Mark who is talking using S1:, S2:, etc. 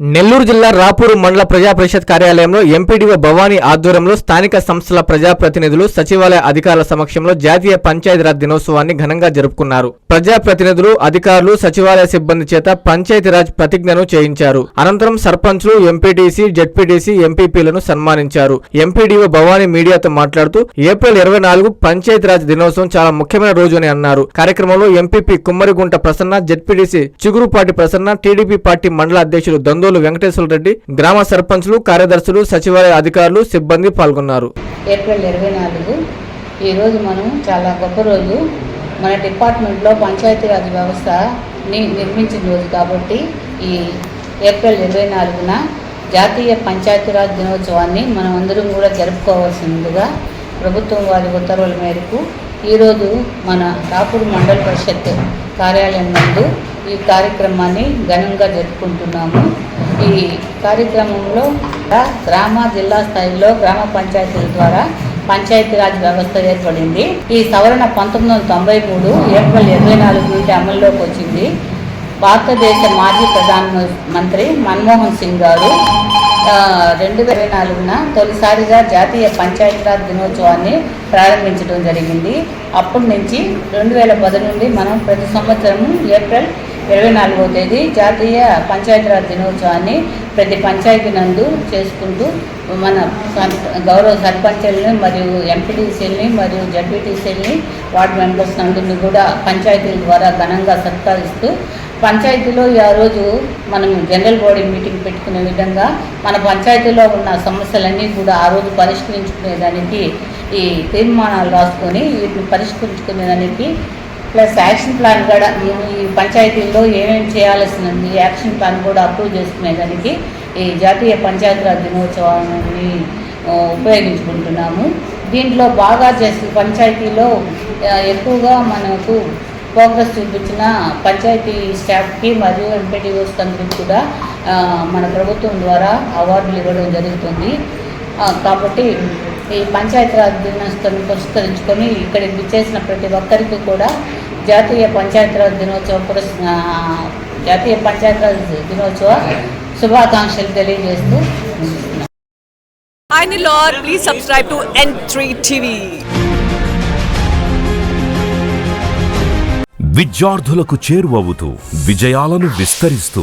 S1: నెల్లూరు జిల్లా రాపూరు మండల ప్రజా పరిషత్ కార్యాలయంలో ఎంపీడీఓ భవానీ ఆధ్వర్యంలో స్థానిక సంస్థల ప్రజాప్రతినిధులు సచివాలయ అధికారుల సమక్షంలో జాతీయ పంచాయతీరాజ్ దినోత్సవాన్ని ఘనంగా జరుపుకున్నారు. ప్రజాప్రతినిధులు అధికారులు సచివాలయ సిబ్బంది చేత పంచాయతీరాజ్ ప్రతిజ్ఞను చేయించారు. అనంతరం సర్పంచ్లు ఎంపీటీసీ జడ్పీటీసీ ఎంపీపీలను సన్మానించారు. ఎంపీడీఓ భవానీ మీడియాతో మాట్లాడుతూ ఏప్రిల్ ఇరవై నాలుగు పంచాయతీరాజ్ దినోత్సవం చాలా ముఖ్యమైన రోజు అని అన్నారు. కార్యక్రమంలో MPP Kummarigunta Prasanna ZPTC Chigurupati Prasanna TDP party మండల అధ్యక్షులు దందోలు వెంకటేశ్వర రెడ్డి గ్రామ సర్పంచ్లు కార్యదర్శులు సచివాలయ అధికారులు సిబ్బంది పాల్గొన్నారు.
S2: ఏప్రిల్ ఇరవై నాలుగు ఈరోజు మనం చాలా గొప్ప రోజు. మన డిపార్ట్మెంట్లో పంచాయతీరాజ్ వ్యవస్థని నిర్మించిన రోజు కాబట్టి ఈ ఏప్రిల్ ఇరవై నాలుగున జాతీయ పంచాయతీరాజ్ దినోత్సవాన్ని మనం అందరం కూడా జరుపుకోవాల్సిందిగా ప్రభుత్వం వారి ఉత్తర్వుల మేరకు ఈరోజు మన రాపూర్ మండల పరిషత్ కార్యాలయం నందు ఈ కార్యక్రమాన్ని ఘనంగా జరుపుకుంటున్నాము. ఈ కార్యక్రమంలో గ్రామ జిల్లా స్థాయిలో గ్రామ పంచాయతీల ద్వారా పంచాయతీరాజ్ వ్యవస్థ ఏర్పడింది. ఈ సవరణ పంతొమ్మిది వందల తొంభై మూడు ఏప్రిల్ ఇరవై నాలుగు నుండి అమల్లోకి వచ్చింది. భారతదేశ మాజీ ప్రధాన మంత్రి మన్మోహన్ సింగ్ గారు రెండు వేల ఇరవై నాలుగున తొలిసారిగా జాతీయ పంచాయతీరాజ్ దినోత్సవాన్ని ప్రారంభించడం జరిగింది. అప్పటి నుంచి రెండు వేల పది నుండి మనం ప్రతి సంవత్సరం ఏప్రిల్ ఇరవై నాలుగవ తేదీ జాతీయ పంచాయతీరాజ్ దినోత్సవాన్ని ప్రతి పంచాయతీ నందు చేసుకుంటూ మన గౌరవ సర్పంచుల్ని మరియు ఎంపీటీసీలని మరియు జడ్పీటీసీలని వార్డు మెంబర్స్ నందుని కూడా పంచాయతీల ద్వారా ఘనంగా సత్కరిస్తూ పంచాయతీలో ఆ రోజు మనం జనరల్ బాడీ మీటింగ్ పెట్టుకునే విధంగా మన పంచాయతీలో ఉన్న సమస్యలన్నీ కూడా ఆ రోజు పరిష్కరించుకునేదానికి ఈ తీర్మానాలు రాసుకొని వీటిని పరిష్కరించుకునేదానికి ప్లస్ యాక్షన్ ప్లాన్ కూడా ఈ పంచాయతీల్లో ఏమేమి చేయాల్సి ఉంది యాక్షన్ ప్లాన్ కూడా అప్రూవ్ చేసుకునే దానికి ఈ జాతీయ పంచాయతీరాజ్ దినోత్సవాన్ని ఉపయోగించుకుంటున్నాము. దీంట్లో బాగా చేసి పంచాయతీలో ఎక్కువగా మనకు ప్రోగ్రెస్ చూపించిన పంచాయతీ స్టాఫ్కి మరియు ఎంపీటీఓస్ అందరికి కూడా మన ప్రభుత్వం ద్వారా అవార్డులు ఇవ్వడం జరుగుతుంది. కాబట్టి ఈ పంచాయతీరాజ్ దినోత్సవాన్ని పురస్కరించుకొని ఇక్కడికి విచ్చేసిన ప్రతి ఒక్కరికి కూడా జాతీయ పంచాయతీరాజ్ దినోత్సవ పురస్ జాతీయ పంచాయతీరాజ్ దినోత్సవ శుభాకాంక్షలు తెలియజేస్తూ.
S3: Hi Nilor, please subscribe to N3 TV.
S4: విద్యార్థులకు చేరువవుతూ విజయాలను విస్తరిస్తూ